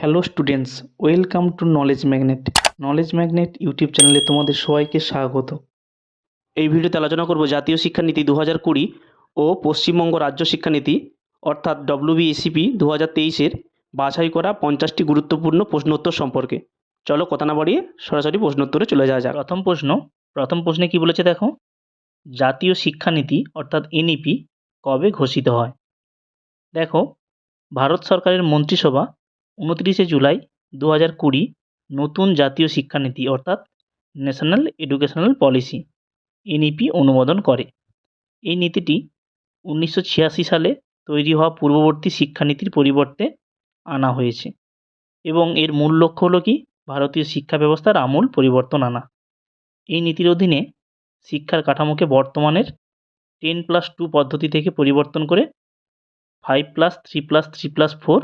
Hello students, welcome to knowledge magnet. Knowledge magnet YouTube চ্যানেলে তোমাদের সবাইকে স্বাগত। এই ভিডিওতে আলোচনা করব জাতীয় শিক্ষানীতি দু হাজার কুড়ি ও পশ্চিমবঙ্গ রাজ্য শিক্ষানীতি, অর্থাৎ ডব্লিউবিএসিপি দু হাজার তেইশের বাছাই করা পঞ্চাশটি গুরুত্বপূর্ণ প্রশ্নোত্তর সম্পর্কে। চলো কথা না বাড়িয়ে সরাসরি প্রশ্নোত্তরে চলে যাওয়া যাক। প্রথম প্রশ্ন, প্রথম প্রশ্নে কি বলেছে দেখো? জাতীয় শিক্ষানীতি, অর্থাৎ এনইপি কবে ঘোষিত হয়? দেখো, ভারত সরকারের মন্ত্রিসভা উনত্রিশে জুলাই দু হাজার কুড়ি নতুন জাতীয় শিক্ষানীতি অর্থাৎ ন্যাশনাল এডুকেশনাল পলিসি, এনইপি অনুমোদন করে। এই নীতিটি উনিশশো ছিয়াশি সালে তৈরি হওয়া পূর্ববর্তী শিক্ষানীতির পরিবর্তে আনা হয়েছে এবং এর মূল লক্ষ্য হলো কি? ভারতীয় শিক্ষা ব্যবস্থার আমূল পরিবর্তন আনা। এই নীতির অধীনে শিক্ষার কাঠামোকে বর্তমানের টেন প্লাস টু পদ্ধতি থেকে পরিবর্তন করে five plus, three plus three plus, four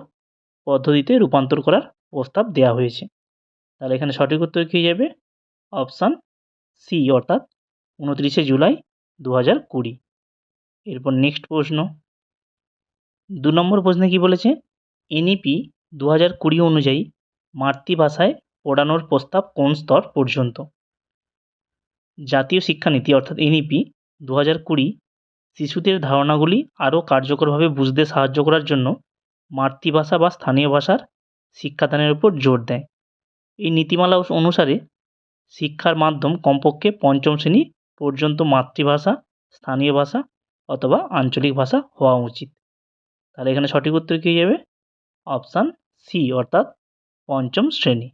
পদ্ধতিতে রূপান্তর করার প্রস্তাব দেওয়া হয়েছে। তাহলে এখানে সঠিক উত্তর কী যাবে? অপশান সি, অর্থাৎ উনত্রিশে জুলাই দু হাজার কুড়ি। এরপর নেক্সট প্রশ্ন। দু নম্বর প্রশ্নে কি বলেছে? এনইপি দু হাজার কুড়ি অনুযায়ী মাতৃভাষায় পড়ানোর প্রস্তাব কোন স্তর পর্যন্ত? জাতীয় শিক্ষানীতি, অর্থাৎ এনইপি দু হাজার কুড়ি শিশুদের ধারণাগুলি আরও কার্যকরভাবে বুঝতে সাহায্য করার জন্য মাতৃভাষা বা স্থানীয় ভাষার শিক্ষাদানের উপর জোর দেয়। এই নীতিমালা অনুসারে শিক্ষার মাধ্যম কমপক্ষে পঞ্চম শ্রেণি পর্যন্ত মাতৃভাষা, স্থানীয় ভাষা অথবা আঞ্চলিক ভাষা হওয়া উচিত। তাহলে এখানে সঠিক উত্তর কী যাবে? অপশান সি অর্থাৎ পঞ্চম শ্রেণি।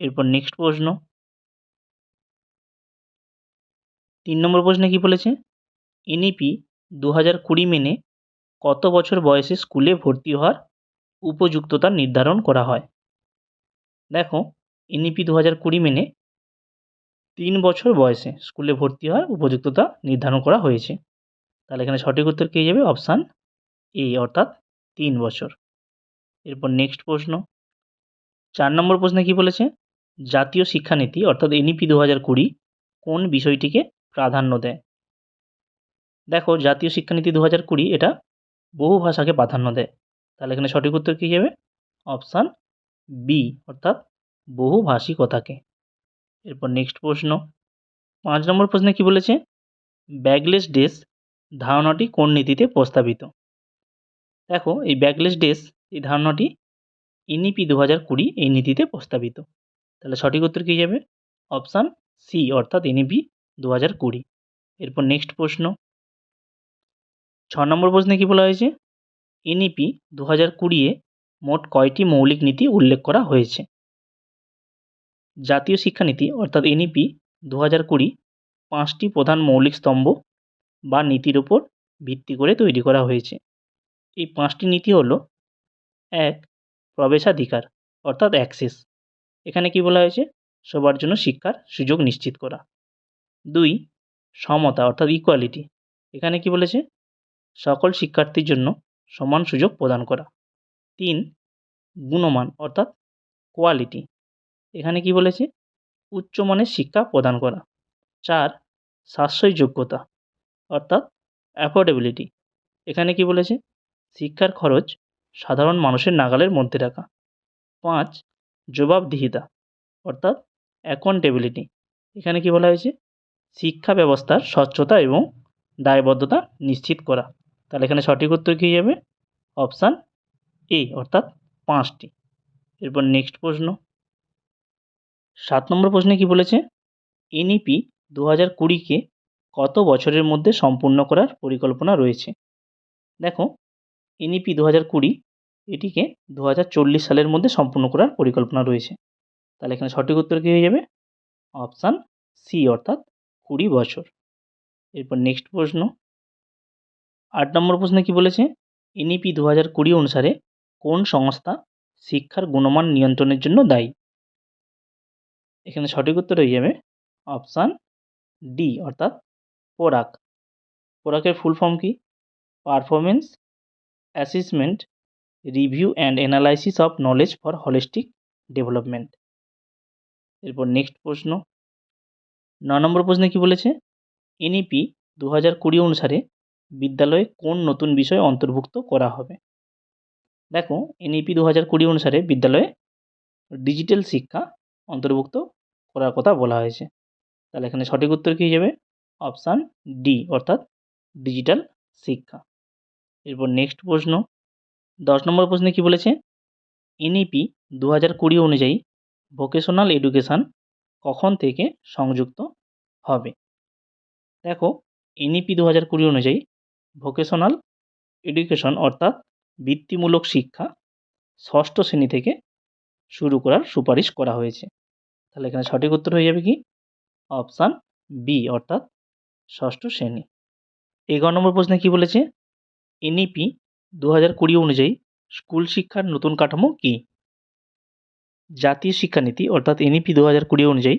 এরপর নেক্সট প্রশ্ন। তিন নম্বর প্রশ্নে কী বলেছে? এনইপি দু হাজার কুড়ি মেনে কত বছর বয়সে স্কুলে ভর্তি হওয়ার উপযুক্ততা নির্ধারণ করা হয়? দেখো, এনইপি দু হাজার কুড়ি মেনে তিন বছর বয়সে স্কুলে ভর্তি হওয়ার উপযুক্ততা নির্ধারণ করা হয়েছে। তাহলে এখানে সঠিক উত্তর কী যাবে অপশান এ, অর্থাৎ তিন বছর। এরপর নেক্সট প্রশ্ন। চার নম্বর প্রশ্নে কী বলেছে? জাতীয় শিক্ষানীতি, অর্থাৎ এনইপি দু হাজার কুড়ি, কোন বিষয়টিকে প্রাধান্য দেয়? দেখো, জাতীয় শিক্ষানীতি দু হাজার কুড়ি, এটা বহু ভাষাকে প্রাধান্য দেয়। তাহলে এখানে সঠিক উত্তর কী যাবে? অপশান বি, অর্থাৎ বহুভাষিকতাকে এরপর নেক্সট প্রশ্ন। পাঁচ নম্বর প্রশ্নে কী বলেছে? ব্যাগলেস ডেস ধারণাটি কোন নীতিতে প্রস্তাবিত? দেখো, এই ব্যাগলেস ডেস, এই ধারণাটি এনইপি দু হাজার কুড়ি এই নীতিতে প্রস্তাবিত। তাহলে সঠিক উত্তর কী যাবে? অপশান সি, অর্থাৎ এনইপি দু হাজার কুড়ি। এরপর নেক্সট প্রশ্ন। ছ নম্বর প্রশ্নে কী বলা হয়েছে? এনইপি দু হাজার কুড়িয়ে মোট কয়টি মৌলিক নীতি উল্লেখ করা হয়েছে? জাতীয় শিক্ষানীতি, অর্থাৎ এনইপি দু হাজার কুড়ি, পাঁচটি প্রধান মৌলিক স্তম্ভ বা নীতির ওপর ভিত্তি করে তৈরি করা হয়েছে। এই পাঁচটি নীতি হলো এক, প্রবেশাধিকার, অর্থাৎ অ্যাক্সেস। এখানে কী বলা হয়েছে? সবার জন্য শিক্ষার সুযোগ নিশ্চিত করা। দুই, সমতা, অর্থাৎ ইকুয়ালিটি এখানে কী বলেছে? সকল শিক্ষার্থীর জন্য সমান সুযোগ প্রদান করা। তিন, গুণমান অর্থাৎ কোয়ালিটি এখানে কী বলেছে? উচ্চমানের শিক্ষা প্রদান করা। চার সাশ্রয়ী যোগ্যতা অর্থাৎ অ্যাফোর্ডেবিলিটি এখানে কী বলেছে? শিক্ষার খরচ সাধারণ মানুষের নাগালের মধ্যে রাখা। পাঁচ, জবাবদিহিতা অর্থাৎ অ্যাকাউন্টেবিলিটি এখানে কী বলা হয়েছে? শিক্ষা ব্যবস্থার স্বচ্ছতা এবং দায়বদ্ধতা নিশ্চিত করা। তাহলে এখানে সঠিক উত্তর কী যাবে? অপশান এ, অর্থাৎ পাঁচটি। এরপর নেক্সট প্রশ্ন। সাত নম্বর প্রশ্নে কী বলেছে? এনইপি দু হাজার কুড়িকে কত বছরের মধ্যে সম্পূর্ণ করার পরিকল্পনা রয়েছে? দেখো, এনইপি দু হাজার কুড়ি, এটিকে দু হাজার চল্লিশ সালের মধ্যে সম্পূর্ণ করার পরিকল্পনা রয়েছে। তাহলে এখানে সঠিক উত্তর কী হয়ে যাবে? অপশান সি, অর্থাৎ কুড়ি বছর। এরপর নেক্সট প্রশ্ন। আট নম্বর প্রশ্নে কী বলেছে? এনইপি দু হাজার কুড়ি অনুসারে কোন সংস্থা শিক্ষার গুণমান নিয়ন্ত্রণের জন্য দায়ী? এখানে সঠিক উত্তর হয়ে যাবে অপশান ডি, অর্থাৎ পোরাক। পোরাকের ফুল ফর্ম কি? Performance assessment, review and analysis of knowledge for holistic development. এরপর নেক্সট প্রশ্ন। ন নম্বর প্রশ্নে কী বলেছে? এনইপি দু হাজার কুড়ি অনুসারে বিদ্যালয়ে কোন নতুন বিষয় অন্তর্ভুক্ত করা হবে? দেখো এনইপি দু হাজার কুড়ি অনুসারে বিদ্যালয়ে ডিজিটাল শিক্ষা অন্তর্ভুক্ত করার কথা বলা হয়েছে। তাহলে এখানে সঠিক উত্তর কী হিসেবে? অপশান ডি, অর্থাৎ ডিজিটাল শিক্ষা। এরপর নেক্সট প্রশ্ন। দশ নম্বর প্রশ্নে কী বলেছে? এনইপি দু হাজার কুড়ি অনুযায়ী ভোকেশনাল এডুকেশান কখন থেকে সংযুক্ত হবে? দেখো এনইপি দু হাজার কুড়ি অনুযায়ী ভোকেশনাল এডুকেশন অর্থাৎ বৃত্তিমূলক শিক্ষা ষষ্ঠ শ্রেণি থেকে শুরু করার সুপারিশ করা হয়েছে। তাহলে এখানে সঠিক উত্তর হয়ে যাবে কি? অপশান বি, অর্থাৎ ষষ্ঠ শ্রেণি। এগারো নম্বর প্রশ্নে কী বলেছে? এনইপি দু হাজার কুড়ি অনুযায়ী স্কুল শিক্ষার নতুন কাঠামো কী? জাতীয় শিক্ষানীতি, অর্থাৎ এনইপি দু হাজার কুড়ি অনুযায়ী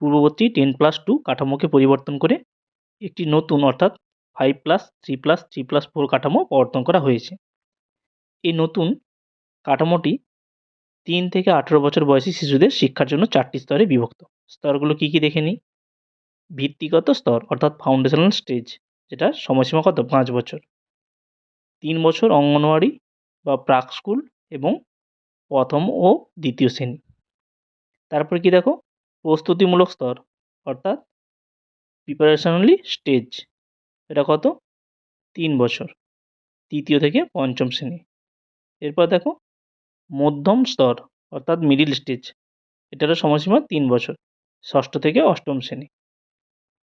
পূর্ববর্তী টেন প্লাস টু কাঠামোকে পরিবর্তন করে একটি নতুন, অর্থাৎ five plus, three plus three plus four কাঠামো প্রবর্তন করা হয়েছে। এই নতুন কাঠামোটি তিন থেকে আঠেরো বছর বয়সী শিশুদের শিক্ষার জন্য চারটি স্তরে বিভক্ত। স্তরগুলো কী কী দেখে নিই? ভিত্তিগত স্তর, অর্থাৎ ফাউন্ডেশনাল স্টেজ যেটা সময়সীমা কত? পাঁচ বছর। তিন বছর অঙ্গনওয়াড়ি বা প্রাক স্কুল এবং প্রথম ও দ্বিতীয় শ্রেণি। তারপরে কি দেখো? প্রস্তুতিমূলক স্তর, অর্থাৎ প্রিপারেশনালি স্টেজ এটা কত? তিন বছর। তৃতীয় থেকে পঞ্চম শ্রেণি। এরপর দেখো, মধ্যম স্তর, অর্থাৎ মিডিল স্টেজ এটারও সময়সীমা তিন বছর, ষষ্ঠ থেকে অষ্টম শ্রেণি।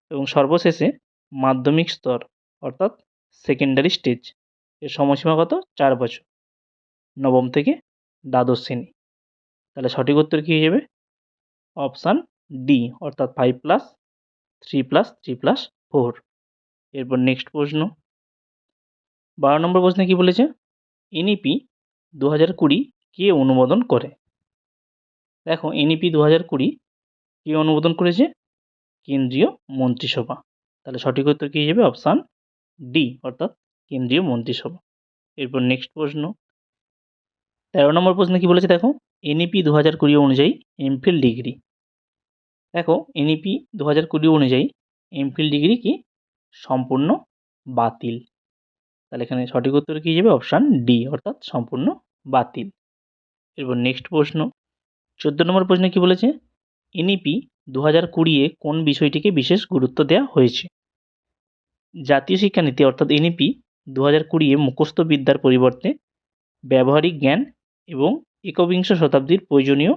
এবং সর্বশেষে মাধ্যমিক স্তর, অর্থাৎ সেকেন্ডারি স্টেজের সময়সীমা কত? চার বছর। নবম থেকে দ্বাদশ শ্রেণি। তাহলে সঠিক উত্তর কী যাবে? অপশান ডি, অর্থাৎ five plus three plus three plus four এরপর নেক্সট প্রশ্ন। বারো নম্বর প্রশ্নে কী বলেছে? এনইপি দু হাজার কুড়ি কে অনুমোদন করে? দেখো এনইপি দু হাজার কুড়ি কে অনুমোদন করেছে? কেন্দ্রীয় মন্ত্রিসভা। তাহলে সঠিক উত্তর কী হিসেবে অপশান ডি অর্থাৎ কেন্দ্রীয় মন্ত্রিসভা। এরপর নেক্সট প্রশ্ন। তেরো নম্বর প্রশ্নে কী বলেছে? দেখো এনইপি দু হাজার কুড়ি অনুযায়ী এমফিল ডিগ্রি দেখো এনইপি দু হাজার কুড়ি অনুযায়ী এমফিল ডিগ্রি কি সম্পূর্ণ বাতিল। তাহলে এখানে সঠিক উত্তর কী যাবে? অপশান ডি অর্থাৎ সম্পূর্ণ বাতিল। এরপর নেক্সট প্রশ্ন। চোদ্দ নম্বর প্রশ্নে কী বলেছে? এনইপি দু হাজার কুড়িয়ে কোন বিষয়টিকে বিশেষ গুরুত্ব দেওয়া হয়েছে? জাতীয় শিক্ষানীতি, অর্থাৎ এনইপি দু হাজার কুড়িয়ে মুখস্থ বিদ্যার পরিবর্তে ব্যবহারিক জ্ঞান এবং একবিংশ শতাব্দীর প্রয়োজনীয়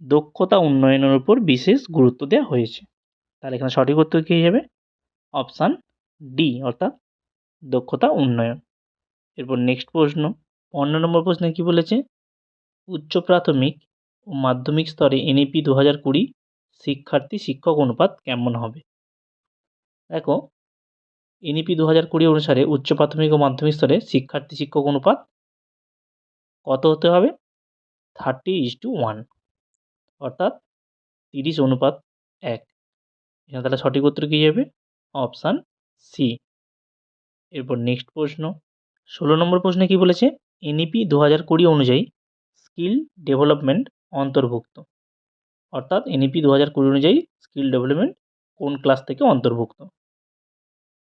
দক্ষতা উন্নয়নের উপর বিশেষ গুরুত্ব দেওয়া হয়েছে। তাহলে এখানে সঠিক উত্তর কী যাবে? অপশান ডি, অর্থাৎ দক্ষতা উন্নয়ন। এরপর নেক্সট প্রশ্ন, পনেরো নম্বর প্রশ্নে কী বলেছে? উচ্চ প্রাথমিক ও মাধ্যমিক স্তরে এনইপি দু হাজার কুড়ি শিক্ষার্থী শিক্ষক অনুপাত কেমন হবে? দেখো, এনইপি দু হাজার কুড়ি অনুসারে উচ্চ প্রাথমিক ও মাধ্যমিক স্তরে শিক্ষার্থী শিক্ষক অনুপাত কত হতে হবে? থার্টি ইস টু ওয়ান, অর্থাৎ তিরিশ অনুপাত এক। এখানে তাহলে সঠিক উত্তর কী যাবে অপশান সি। এরপর নেক্সট প্রশ্ন। ষোলো নম্বর প্রশ্নে কী বলেছে? এনইপি দু হাজার কুড়ি অনুযায়ী স্কিল ডেভেলপমেন্ট অন্তর্ভুক্ত। অর্থাৎ এনইপি দু হাজার কুড়ি অনুযায়ী স্কিল ডেভেলপমেন্ট কোন ক্লাস থেকে অন্তর্ভুক্ত?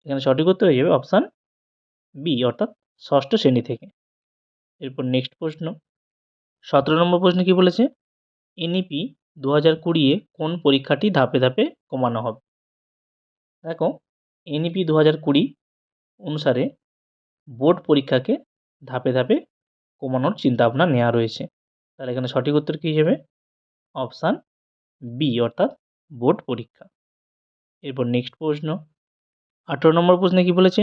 এখানে সঠিক উত্তর হয়ে যাবে অপশান বি, অর্থাৎ ষষ্ঠ শ্রেণি থেকে। এরপর নেক্সট প্রশ্ন। সতেরো নম্বর প্রশ্নে কী বলেছে? এনইপি দু হাজার কুড়িয়ে কোন পরীক্ষাটি ধাপে ধাপে কমানো হবে? দেখো এনইপি দু হাজার কুড়ি অনুসারে বোর্ড পরীক্ষাকে ধাপে ধাপে কমানোর চিন্তাভাবনা নেওয়া রয়েছে। তাহলে এখানে সঠিক উত্তর কী যাবে অপশান বি অর্থাৎ বোর্ড পরীক্ষা। এরপর নেক্সট প্রশ্ন। আঠেরো নম্বর প্রশ্নে কী বলেছে?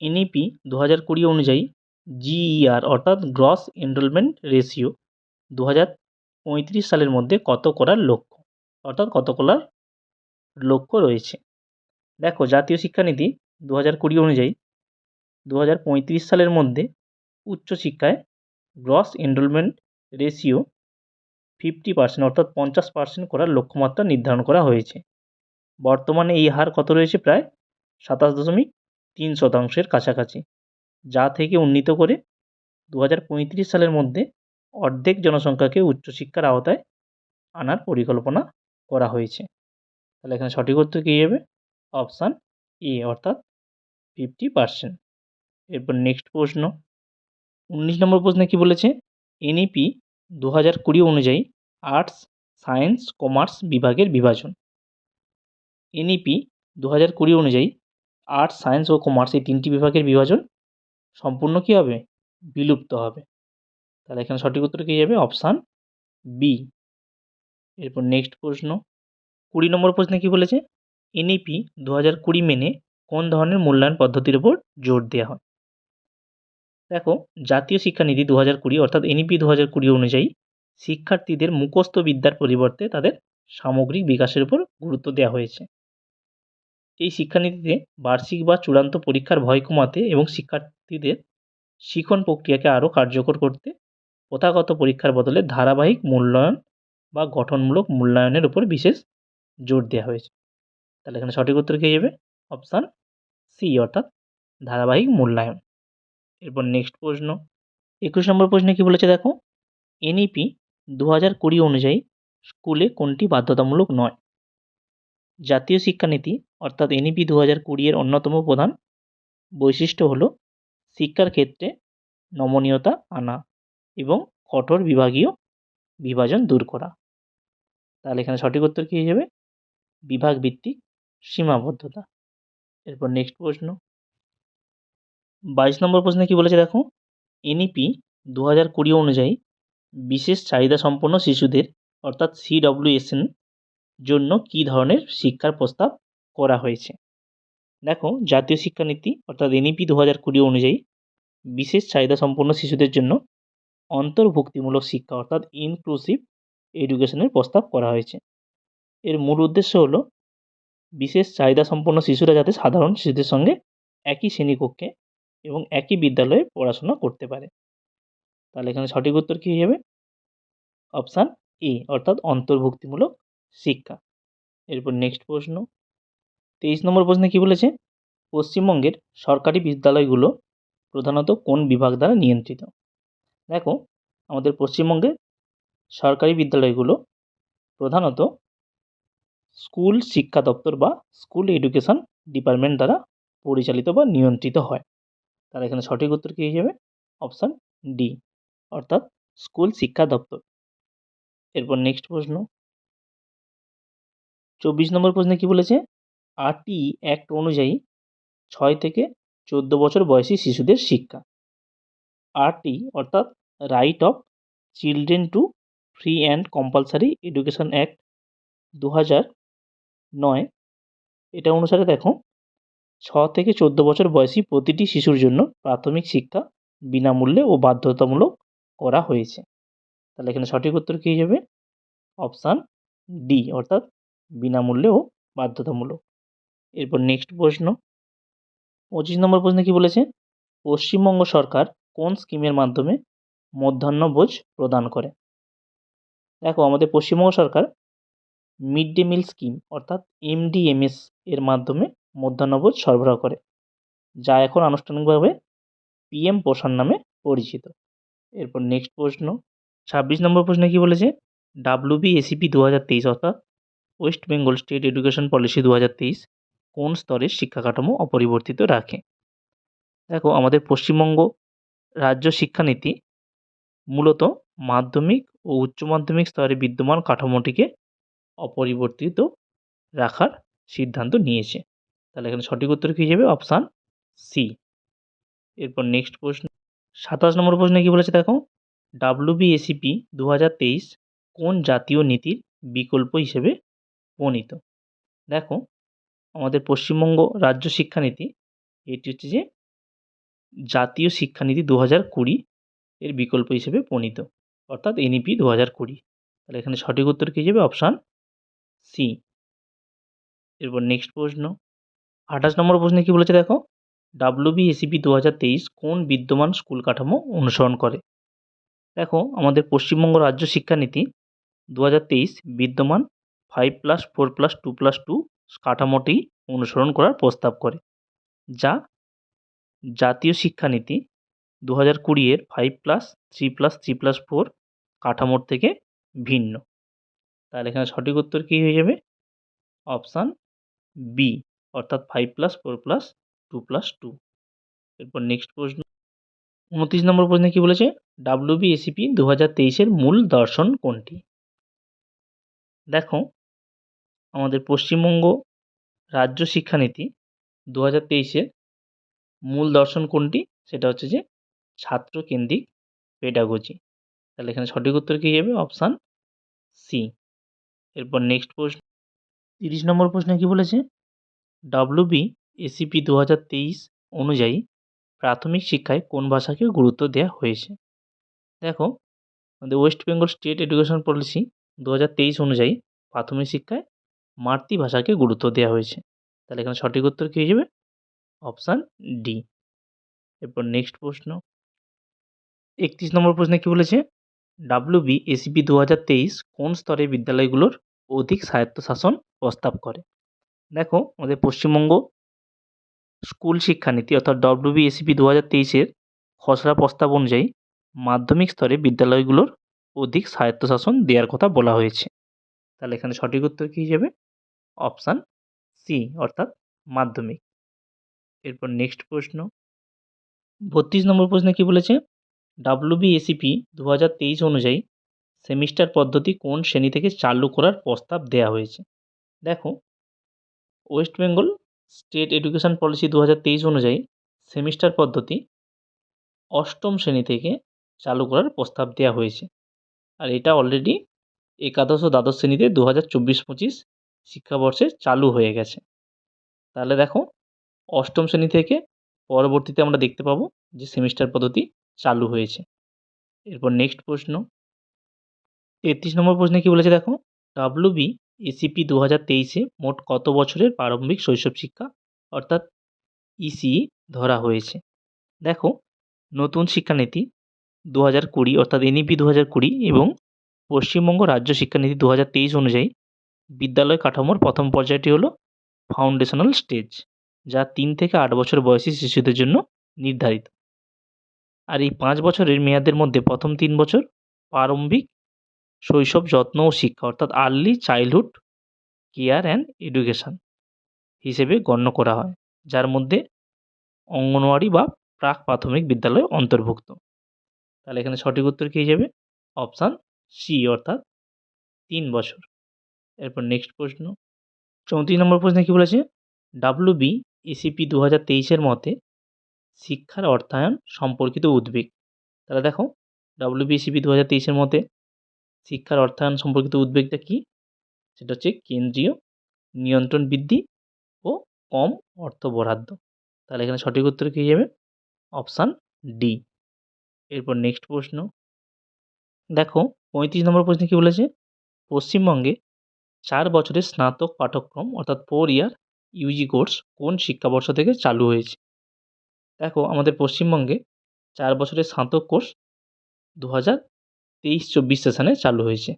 এনইপি দু হাজার কুড়ি অনুযায়ী জিইআর অর্থাৎ গ্রস এনরোলমেন্ট রেশিও দু হাজার পঁয়ত্রিশ সালের মধ্যে কত করার লক্ষ্য? অর্থাৎ কত করার লক্ষ্য রয়েছে? দেখো জাতীয় শিক্ষানীতি দু হাজার কুড়ি অনুযায়ী দু হাজার পঁয়ত্রিশ সালের মধ্যে উচ্চশিক্ষায় gross enrolment ratio fifty percent অর্থাৎ পঞ্চাশ পার্সেন্ট করার লক্ষ্যমাত্রা নির্ধারণ করা হয়েছে। বর্তমানে এই হার কত রয়েছে প্রায়? সাতাশ দশমিক তিন শতাংশের কাছাকাছি। যা থেকে উন্নীত করে দু হাজার পঁয়ত্রিশ সালের মধ্যে অর্ধেক জনসংখ্যাকে উচ্চশিক্ষার আওতায় আনার পরিকল্পনা করা হয়েছে। তাহলে এখানে সঠিক উত্তর কী যাবে অপশান এ অর্থাৎ ফিফটি পার্সেন্ট এরপর নেক্সট প্রশ্ন। উনিশ নম্বর প্রশ্নে কী বলেছে? এনইপি দু হাজার কুড়ি অনুযায়ী আর্টস সায়েন্স কমার্স বিভাগের বিভাজন। এনইপি দু হাজার কুড়ি অনুযায়ী আর্টস সায়েন্স ও কমার্স এই তিনটি বিভাগের বিভাজন। সম্পূর্ণ কী হবে? বিলুপ্ত হবে। তাহলে এখানে সঠিক উত্তর কী যাবে? অপশান বি এরপর নেক্সট প্রশ্ন। কুড়ি নম্বর প্রশ্নে কী বলেছে? এনইপি দু হাজার কুড়ি মেনে কোন ধরনের মূল্যায়ন পদ্ধতির ওপর জোর দেওয়া হয়? দেখো, জাতীয় শিক্ষানীতি দু হাজার কুড়ি অর্থাৎ এনইপি দু হাজার কুড়ি অনুযায়ী শিক্ষার্থীদের মুখস্থ বিদ্যার পরিবর্তে তাদের সামগ্রিক বিকাশের উপর গুরুত্ব দেওয়া হয়েছে। এই শিক্ষানীতিতে বার্ষিক বা চূড়ান্ত পরীক্ষার ভয় কমাতে এবং শিক্ষার্থীদের শিখন প্রক্রিয়াকে আরও কার্যকর করতে প্রথাগত পরীক্ষার বদলে ধারাবাহিক মূল্যায়ন বা গঠনমূলক মূল্যায়নের উপর বিশেষ জোর দেওয়া হয়েছে। তাহলে এখানে সঠিক উত্তর কী যাবে? অপশান সি অর্থাৎ ধারাবাহিক মূল্যায়ন। এরপর নেক্সট প্রশ্ন। একুশ নম্বর প্রশ্নে কী বলেছে দেখো? এনইপি দু হাজার কুড়ি অনুযায়ী স্কুলে কোনটি বাধ্যতামূলক নয়? জাতীয় শিক্ষানীতি অর্থাৎ এনইপি দু হাজার কুড়ি এর অন্যতম প্রধান বৈশিষ্ট্য হলো শিক্ষার ক্ষেত্রে নমনীয়তা আনা এবং কঠোর বিভাগীয় বিভাজন দূর করা। তাহলে এখানে সঠিক উত্তর কী হয়ে যাবে? বিভাগ ভিত্তিক সীমাবদ্ধতা। এরপর নেক্সট প্রশ্ন। বাইশ নম্বর প্রশ্নে কী বলেছে দেখো? এনইপি দু হাজার কুড়ি অনুযায়ী বিশেষ চাহিদা সম্পন্ন শিশুদের, অর্থাৎ সিডব্লিউএসএন জন্য কী ধরনের শিক্ষার প্রস্তাব করা হয়েছে? দেখো, জাতীয় শিক্ষানীতি, অর্থাৎ এনইপি দু হাজার কুড়ি অনুযায়ী বিশেষ চাহিদা সম্পন্ন শিশুদের জন্য অন্তর্ভুক্তিমূলক শিক্ষা, অর্থাৎ ইনক্লুসিভ এডুকেশনের প্রস্তাব করা হয়েছে। এর মূল উদ্দেশ্য হলো বিশেষ চাহিদা সম্পন্ন শিশুরা যাতে সাধারণ শিশুদের সঙ্গে একই শ্রেণীকক্ষে এবং একই বিদ্যালয়ে পড়াশোনা করতে পারে। তাহলে এখানে সঠিক উত্তর কী হয়ে যাবে? অপশান এ, অর্থাৎ অন্তর্ভুক্তিমূলক শিক্ষা। এরপর নেক্সট প্রশ্ন। তেইশ নম্বর প্রশ্নে কী বলেছে? পশ্চিমবঙ্গের সরকারি বিদ্যালয়গুলো প্রধানত কোন বিভাগ দ্বারা নিয়ন্ত্রিত? দেখো, আমাদের পশ্চিমবঙ্গের সরকারি বিদ্যালয়গুলো প্রধানত স্কুল, শিক্ষা দপ্তর বা স্কুল এডুকেশন ডিপার্টমেন্ট দ্বারা পরিচালিত বা নিয়ন্ত্রিত হয়। তাহলে এখানে সঠিক উত্তর কী হয়ে যাবে? অপশান ডি অর্থাৎ স্কুল শিক্ষা দপ্তর। এরপর নেক্সট প্রশ্ন। চব্বিশ নম্বর প্রশ্নে কী বলেছে? আরটি অ্যাক্ট অনুযায়ী ছয় থেকে চোদ্দ বছর বয়সী শিশুদের শিক্ষা। আরটি, অর্থাৎ right of children to free and compulsory education act দু হাজার নয়। এটা অনুসারে দেখো, ছ থেকে চোদ্দ বছর বয়সী প্রতিটি শিশুর জন্য প্রাথমিক শিক্ষা বিনামূল্যে ও বাধ্যতামূলক করা হয়েছে। তাহলে এখানে সঠিক উত্তর কী যাবে? অপশান ডি, অর্থাৎ বিনামূল্যে ও বাধ্যতামূলক। এরপর নেক্সট প্রশ্ন। পঁচিশ নম্বর প্রশ্নে কী বলেছে? পশ্চিমবঙ্গ সরকার কোন স্কিমের মাধ্যমে মধ্যাহ্ন মধ্যাহ্নভোজ প্রদান করে? দেখো, আমাদের পশ্চিমবঙ্গ সরকার মিড ডে মিল স্কিম অর্থাৎ এমডিএমএস এর মাধ্যমে মধ্যাহ্নভোজ সরবরাহ করে, যা এখন আনুষ্ঠানিকভাবে পিএম পোষণ নামে পরিচিত। এরপর নেক্সট প্রশ্ন, ছাব্বিশ নম্বর প্রশ্নে কী বলেছে? ডাব্লিউবিএসিপি দু হাজার তেইশ, অর্থাৎ West Bengal state education policy দু হাজার তেইশ কোন স্তরের শিক্ষা কাঠামো অপরিবর্তিত রাখে? দেখো, আমাদের পশ্চিমবঙ্গ রাজ্য শিক্ষানীতি মূলত মাধ্যমিক ও উচ্চ মাধ্যমিক স্তরে বিদ্যমান কাঠামোটিকে অপরিবর্তিত রাখার সিদ্ধান্ত নিয়েছে। তাহলে এখানে সঠিক উত্তর কী হিসেবে? Option C. এরপর নেক্সট প্রশ্ন, সাতাশ নম্বর প্রশ্নে কী বলেছে দেখো? ডাব্লিউবিএসিপি দু হাজার তেইশ কোন জাতীয় নীতির বিকল্প হিসেবে প্রণীত? দেখো, আমাদের পশ্চিমবঙ্গ রাজ্য শিক্ষানীতি, এটি হচ্ছে যে জাতীয় শিক্ষানীতি দু হাজার কুড়ি এর বিকল্প হিসেবে প্রণীত, অর্থাৎ এনইপি দু হাজার কুড়ি। তাহলে এখানে সঠিক উত্তর কী যাবে অপশান সি। এরপর নেক্সট প্রশ্ন। আঠাশ নম্বর প্রশ্নে কী বলেছে দেখো? ডাব্লিউবিএসিপি দু হাজার তেইশ কোন বিদ্যমান স্কুল কাঠামো অনুসরণ করে? দেখো, আমাদের পশ্চিমবঙ্গ রাজ্য শিক্ষানীতি দু হাজার তেইশ বিদ্যমান five plus four plus two plus two কাঠামোটি অনুসরণ করার প্রস্তাব করে, যা জাতীয় শিক্ষানীতি দু হাজার কুড়ি এর five plus three plus three plus four কাঠামোর থেকে ভিন্ন। তাহলে এখানে সঠিক উত্তর কী হয়ে যাবে? অপশান বি অর্থাৎ five plus four plus two plus two এরপর নেক্সট প্রশ্ন, উনত্রিশ নম্বর প্রশ্নে কী বলেছে? ডাব্লিউ বি এসিপি দু হাজার তেইশের মূল দর্শন কোনটি? দেখো, আমাদের পশ্চিমবঙ্গ রাজ্য শিক্ষানীতি দু হাজার তেইশের মূল দর্শন কোনটি? সেটা হচ্ছে যে ছাত্রকেন্দ্রিক পেডাগোজি তাহলে এখানে সঠিক উত্তর কী যাবে? অপশান সি এরপর নেক্সট প্রশ্ন, তিরিশ নম্বর প্রশ্নে কী বলেছে? ডব্লিউবি এসিপি দু হাজার তেইশ অনুযায়ী প্রাথমিক শিক্ষায় কোন ভাষাকে গুরুত্ব দেওয়া হয়েছে? দেখো, আমাদের West Bengal state education policy দু হাজার তেইশ অনুযায়ী প্রাথমিক শিক্ষায় মাতৃভাষাকে গুরুত্ব দেওয়া হয়েছে। তাহলে এখানে সঠিক উত্তর কী হয়ে যাবে? Option D. এরপর নেক্সট প্রশ্ন, একত্রিশ নম্বর প্রশ্নে কী বলেছে? ডাব্লিউবি এসিপি দু হাজার তেইশ কোন স্তরে বিদ্যালয়গুলোর অধিক স্বায়ত্তশাসন প্রস্তাব করে? দেখো, আমাদের পশ্চিমবঙ্গ স্কুল শিক্ষানীতি অর্থাৎ ডব্লিউবি এসিপি দু হাজার তেইশের খসড়া প্রস্তাব অনুযায়ী মাধ্যমিক স্তরে বিদ্যালয়গুলোর অধিক স্বায়ত্তশাসন দেওয়ার কথা বলা হয়েছে। তাহলে এখানে সঠিক উত্তর কী যাবে? অপশান সি অর্থাৎ মাধ্যমিক। এরপর নেক্সট প্রশ্ন। বত্রিশ নম্বর প্রশ্নে কী বলেছে? ডাব্লিউবিএসিপি দু হাজার তেইশ অনুযায়ী সেমিস্টার পদ্ধতি কোন শ্রেণি থেকে চালু করার প্রস্তাব দেওয়া হয়েছে? দেখো, West Bengal state education policy দু হাজার তেইশ অনুযায়ী সেমিস্টার পদ্ধতি অষ্টম শ্রেণি থেকে চালু করার প্রস্তাব দেওয়া হয়েছে। আর এটা অলরেডি একাদশ ও দ্বাদশ শ্রেণীতে দু হাজার চব্বিশ পঁচিশ শিক্ষাবর্ষে চালু হয়ে গেছে। তাহলে দেখো, অষ্টম শ্রেণি থেকে পরবর্তীতে আমরা দেখতে পাবো যে সেমিস্টার পদ্ধতি চালু হয়েছে। এরপর নেক্সট প্রশ্ন। তেত্রিশ নম্বর প্রশ্নে কী বলেছে দেখো? ডাব্লিউবি এসিপি দু হাজার তেইশে মোট কত বছরের প্রারম্ভিক শৈশব শিক্ষা? অর্থাৎ ইসি ধরা হয়েছে। দেখো, নতুন শিক্ষানীতি দু হাজার কুড়ি, অর্থাৎ এনইপি দু হাজার কুড়ি এবং পশ্চিমবঙ্গ রাজ্য শিক্ষানীতি দু হাজার তেইশ অনুযায়ী বিদ্যালয় কাঠামোর প্রথম পর্যায়টি হলো ফাউন্ডেশনাল স্টেজ যা তিন থেকে আট বছর বয়সী শিশুদের জন্য নির্ধারিত। আর এই পাঁচ বছরের মেয়াদের মধ্যে প্রথম তিন বছর প্রারম্ভিক শৈশব যত্ন ও শিক্ষা, অর্থাৎ early childhood care and education হিসেবে গণ্য করা হয়, যার মধ্যে অঙ্গনওয়াড়ি বা প্রাক প্রাথমিক বিদ্যালয় অন্তর্ভুক্ত। তাহলে এখানে সঠিক উত্তর কী যাবে? অপশান সি অর্থাৎ তিন বছর। এরপর নেক্সট প্রশ্ন। চৌত্রিশ নম্বর প্রশ্নে কী বলেছে? ডাব্লিউবি এসিপি দু হাজার তেইশের মতে শিক্ষার অর্থায়ন সম্পর্কিত উদ্বেগ। তাহলে দেখো ডাব্লিউবিএসিপি দু হাজার তেইশের মতে শিক্ষার অর্থায়ন সম্পর্কিত উদ্বেগটা কী? সেটা হচ্ছে কেন্দ্রীয় নিয়ন্ত্রণ বৃদ্ধি ও কম অর্থ বরাদ্দ। তাহলে এখানে সঠিক উত্তর কী যাবে? Option D. এরপর নেক্সট প্রশ্ন। দেখো, পঁয়ত্রিশ নম্বর প্রশ্নে কী বলেছে? পশ্চিমবঙ্গে চার বছরের স্নাতক পাঠ্যক্রম অর্থাৎ ফোর ইয়ার ইউজি কোর্স কোন শিক্ষাবর্ষ থেকে চালু হয়েছে? দেখো আমাদের পশ্চিমবঙ্গে চার বছরের স্নাতক কোর্স দু হাজার তেইশ চব্বিশ সেশনে চালু হয়েছে।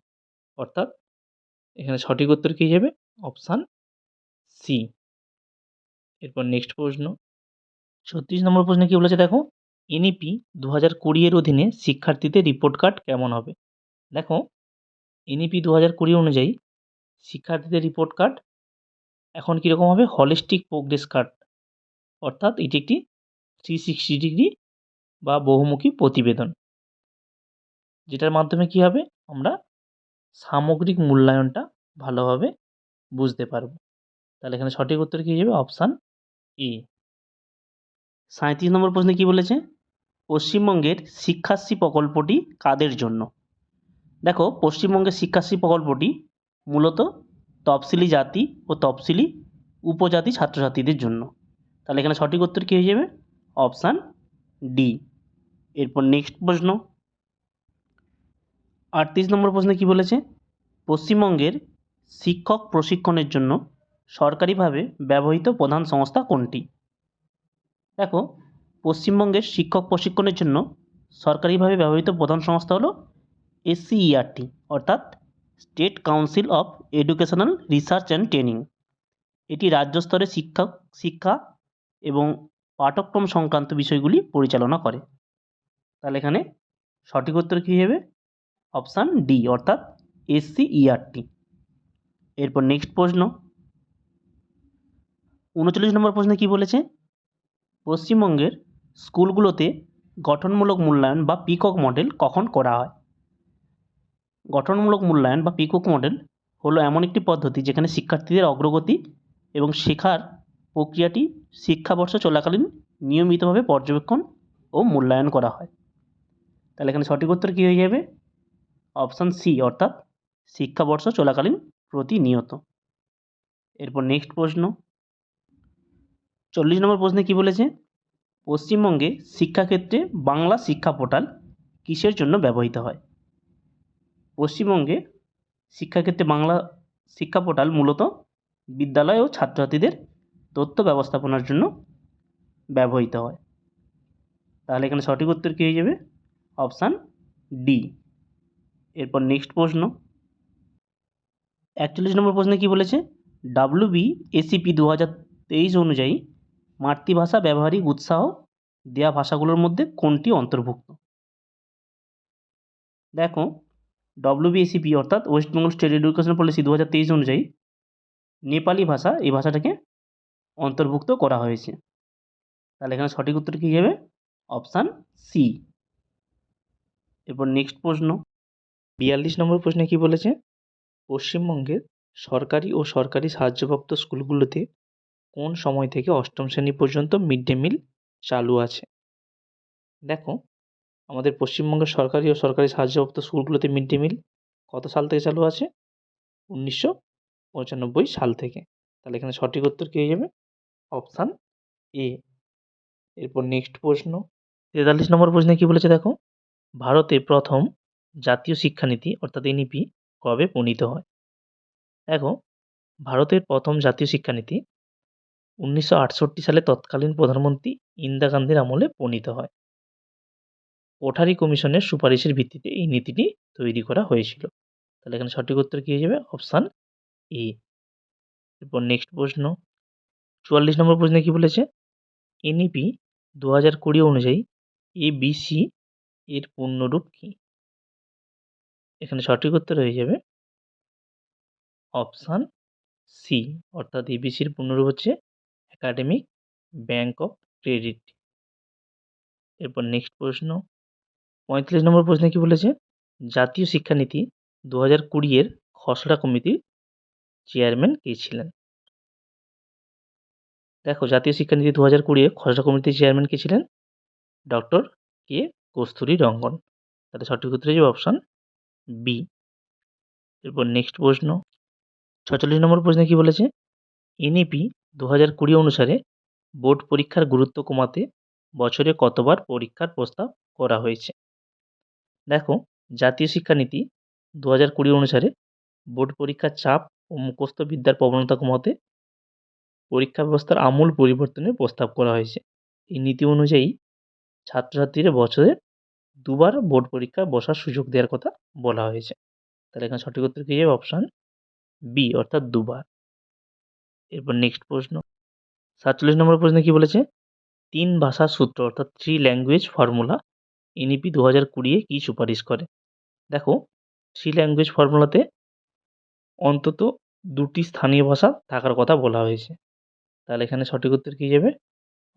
অর্থাৎ এখানে সঠিক উত্তর কী যাবে অপশান সি। এরপর নেক্সট প্রশ্ন। ছত্রিশ নম্বর প্রশ্নে কী বলেছে দেখো? এনইপি দু হাজার কুড়ি এর অধীনে শিক্ষার্থীদের রিপোর্ট কার্ড কেমন হবে? দেখো এনইপি দু হাজার কুড়ি অনুযায়ী শিক্ষার্থীদের রিপোর্ট কার্ড এখন কীরকম হবে? হলিস্টিক প্রোগ্রেস কার্ড অর্থাৎ এটি একটি থ্রি সিক্সটি ডিগ্রি বা বহুমুখী প্রতিবেদন। যেটার মাধ্যমে কী হবে? আমরা সামগ্রিক মূল্যায়নটা ভালোভাবে বুঝতে পারব। তাহলে এখানে সঠিক উত্তর কী যাবে? Option A. সাঁইত্রিশ নম্বর প্রশ্নে কী বলেছে? পশ্চিমবঙ্গের শিক্ষাশ্রী প্রকল্পটি কাদের জন্য? দেখো, পশ্চিমবঙ্গের শিক্ষাশ্রী প্রকল্পটি মূলত তফসিলি জাতি ও তফসিলি উপজাতি ছাত্রছাত্রীদের জন্য। তাহলে এখানে সঠিক উত্তর কী হয়ে যাবে? Option D. এরপর নেক্সট প্রশ্ন। আটত্রিশ নম্বর প্রশ্নে কী বলেছে? পশ্চিমবঙ্গের শিক্ষক প্রশিক্ষণের জন্য সরকারিভাবে ব্যবহৃত প্রধান সংস্থা কোনটি? দেখো, পশ্চিমবঙ্গের শিক্ষক প্রশিক্ষণের জন্য সরকারিভাবে ব্যবহৃত প্রধান সংস্থা হলো এসসিইআরটি, অর্থাৎ state council of educational research and training. এটি রাজ্য স্তরে শিক্ষক, শিক্ষা এবং পাঠ্যক্রম সংক্রান্ত বিষয়গুলি পরিচালনা করে। তাহলে এখানে সঠিক উত্তর কী হবে? অপশান ডি, অর্থাৎ এসসিইআরটি এরপর নেক্সট প্রশ্ন। উনচল্লিশ নম্বর প্রশ্নে কী বলেছে? পশ্চিমবঙ্গের স্কুলগুলোতে গঠনমূলক মূল্যায়ন বা পিকক মডেল কখন করা হয়? গঠনমূলক মূল্যায়ন বা পিকক মডেল হলো এমন একটি পদ্ধতি যেখানে শিক্ষার্থীদের অগ্রগতি এবং শেখার প্রক্রিয়াটি শিক্ষাবর্ষ চলাকালীন নিয়মিতভাবে পর্যবেক্ষণ ও মূল্যায়ন করা হয়। তাহলে এখানে সঠিক উত্তর কী হয়ে যাবে? অপশান সি, অর্থাৎ শিক্ষাবর্ষ চলাকালীন প্রতিনিয়ত। এরপর নেক্সট প্রশ্ন। চল্লিশ নম্বর প্রশ্নে কী বলেছে? পশ্চিমবঙ্গে শিক্ষাক্ষেত্রে বাংলা শিক্ষা পোর্টাল কিসের জন্য ব্যবহৃত হয়? পশ্চিমবঙ্গে শিক্ষাক্ষেত্রে বাংলা শিক্ষা পোর্টাল মূলত বিদ্যালয় ও ছাত্রছাত্রীদের তথ্য ব্যবস্থাপনার জন্য ব্যবহৃত হয়। তাহলে এখানে সঠিক উত্তর কী হয়ে যাবে? Option D. এরপর নেক্সট প্রশ্ন। একচল্লিশ নম্বর প্রশ্নে কী বলেছে? ডাব্লিউ বি এসিপি দু হাজার তেইশ অনুযায়ী মাতৃভাষা ব্যবহারিক উৎসাহ দেওয়া ভাষাগুলোর মধ্যে কোনটি অন্তর্ভুক্ত? দেখো ডব্লিউবিএসিপি অর্থাৎ West Bengal state education policy দু হাজার তেইশ অনুযায়ী নেপালি ভাষা এই ভাষাটাকে অন্তর্ভুক্ত করা হয়েছে। তাহলে এখানে সঠিক উত্তর কী যাবে? অপশান সি এরপর নেক্সট প্রশ্ন। বিয়াল্লিশ নম্বর প্রশ্নে কী বলেছে? পশ্চিমবঙ্গের সরকারি ও সরকারি সাহায্যপ্রাপ্ত স্কুলগুলোতে কোন সময় থেকে অষ্টম শ্রেণি পর্যন্ত মিড ডে মিল চালু আছে? দেখো, আমাদের পশ্চিমবঙ্গের সরকারি ও সরকারি সাহায্যপ্রাপ্ত স্কুলগুলোতে মিড ডে মিল কত সাল থেকে চালু আছে? উনিশশো পঁচানব্বই সাল থেকে। তাহলে এখানে সঠিক উত্তর কী হয়ে যাবে? Option A. এরপর নেক্সট প্রশ্ন, তেতাল্লিশ নম্বর প্রশ্নে কী বলেছে দেখো? ভারতে প্রথম জাতীয় শিক্ষানীতি অর্থাৎ এনইপি কবে প্রণীত হয়? দেখো, ভারতের প্রথম জাতীয় শিক্ষানীতি উনিশশো আটষট্টি সালে তৎকালীন প্রধানমন্ত্রী ইন্দিরা গান্ধীর আমলে প্রণীত হয়। কোঠারি কমিশনের সুপারিশের ভিত্তিতে এই নীতিটি তৈরি করা হয়েছিল। তাহলে এখানে সঠিক উত্তর কী হয়ে যাবে? Option A. এরপর নেক্সট প্রশ্ন চুয়াল্লিশ নম্বর প্রশ্নে কী বলেছে? এনইপি দু হাজার কুড়ি অনুযায়ী এবিসি এর পূর্ণরূপ কী? এখানে সঠিক উত্তর হয়ে যাবে অপশান সি, অর্থাৎ এবিসির পূর্ণরূপ হচ্ছে একাডেমিক ব্যাঙ্ক অফ ক্রেডিট। এরপর নেক্সট প্রশ্ন, পঁয়তাল্লিশ নম্বর প্রশ্নে কী বলেছে? জাতীয় শিক্ষানীতি দু হাজার কুড়ি এর খসড়া কমিটির চেয়ারম্যান কে ছিলেন? দেখো, জাতীয় শিক্ষানীতি দু হাজার কুড়ি এর খসড়া কমিটির চেয়ারম্যান কে ছিলেন? Doctor K Kasturi Rangan. তাহলে সঠিক উত্তর যাবে অপশান বি। এরপর নেক্সট প্রশ্ন। ছচল্লিশ নম্বর প্রশ্নে কী বলেছে? এনইপি দু হাজার কুড়ি অনুসারে বোর্ড পরীক্ষার গুরুত্ব কমাতে বছরে কতবার পরীক্ষার প্রস্তাব করা হয়েছে? দেখো, জাতীয় শিক্ষানীতি দু হাজার কুড়ি অনুসারে বোর্ড পরীক্ষার চাপ ও মুখস্থ বিদ্যার প্রবণতা কমাতে পরীক্ষা ব্যবস্থার আমূল পরিবর্তনের প্রস্তাব করা হয়েছে। এই নীতি অনুযায়ী ছাত্রছাত্রীরা বছরে দুবার বোর্ড পরীক্ষায় বসার সুযোগ দেওয়ার কথা বলা হয়েছে। তাহলে এখানে সঠিক উত্তর কী যাবে অপশান বি, অর্থাৎ দুবার। এরপর নেক্সট প্রশ্ন। সাতচল্লিশ নম্বর প্রশ্নে কী বলেছে? তিন ভাষার সূত্র, অর্থাৎ থ্রি ল্যাঙ্গুয়েজ ফর্মুলা এনইপি দু হাজার কুড়িয়ে কী সুপারিশ করে? দেখো থ্রি ল্যাঙ্গুয়েজ ফর্মুলাতে অন্তত দুটি স্থানীয় ভাষা থাকার কথা বলা হয়েছে। তাহলে এখানে সঠিক উত্তর কী যাবে?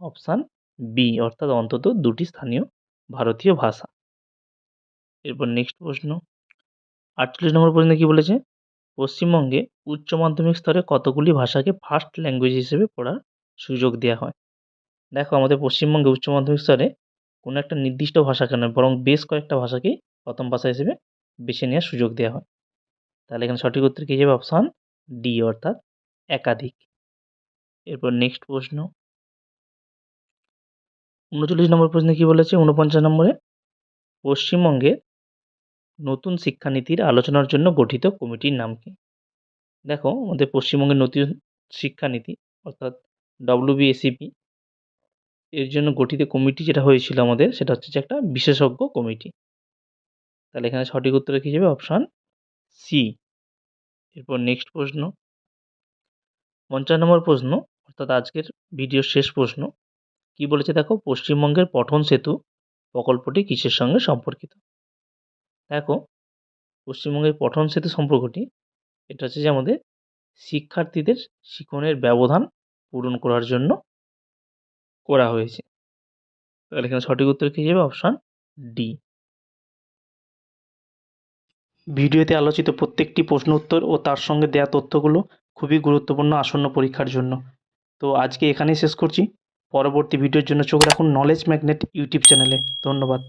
অপশান বি, অর্থাৎ অন্তত দুটি স্থানীয় ভারতীয় ভাষা। এরপর নেক্সট প্রশ্ন। আটচল্লিশ নম্বর প্রশ্নে কী বলেছে? পশ্চিমবঙ্গে উচ্চ মাধ্যমিক স্তরে কতগুলি ভাষাকে ফার্স্ট ল্যাঙ্গুয়েজ হিসেবে পড়ার সুযোগ দেওয়া হয়? দেখো, আমাদের পশ্চিমবঙ্গে উচ্চ মাধ্যমিক স্তরে কোনো একটা নির্দিষ্ট ভাষাকে নয় বরং বেশ কয়েকটা ভাষাকেই প্রথম ভাষা হিসেবে বেছে নেওয়ার সুযোগ দেওয়া হয়। তাহলে এখানে সঠিক উত্তর কী যাবে? অপশান ডি, অর্থাৎ একাধিক। এরপর নেক্সট প্রশ্ন। উনচল্লিশ নম্বর প্রশ্নে কী বলেছে? ঊনপঞ্চাশ নম্বরে, পশ্চিমবঙ্গে নতুন শিক্ষানীতির আলোচনার জন্য গঠিত কমিটির নাম কি? দেখো, আমাদের পশ্চিমবঙ্গের নতুন শিক্ষানীতি, অর্থাৎ ডব্লিউবিএসিপি এর জন্য গঠিত কমিটি যেটা হয়েছিল আমাদের, সেটা হচ্ছে যে একটা বিশেষজ্ঞ কমিটি। তাহলে এখানে সঠিক উত্তর কী যাবে? অপশান সি এরপর নেক্সট প্রশ্ন। পঞ্চাশ নম্বর প্রশ্ন অর্থাৎ আজকের ভিডিওর শেষ প্রশ্ন, কি বলেছে দেখো? পশ্চিমবঙ্গের পঠন সেতু প্রকল্পটি কিসের সঙ্গে সম্পর্কিত? দেখো, পশ্চিমবঙ্গের পঠন সেতু সম্পর্কটি, এটা হচ্ছে যে আমাদের শিক্ষার্থীদের শিক্ষণের ব্যবধান পূরণ করার জন্য করা হয়েছে। তাহলে এখানে সঠিক উত্তর কী যাবে? Option D. ভিডিওতে আলোচিত প্রত্যেকটি প্রশ্ন উত্তর ও তার সঙ্গে দেওয়া তথ্যগুলো খুবই গুরুত্বপূর্ণ আসন্ন পরীক্ষার জন্য। তো আজকে এখানেই শেষ করছি। পরবর্তী ভিডিওর জন্য চোখ রাখুন নলেজ ম্যাগনেট ইউটিউব চ্যানেলে। ধন্যবাদ।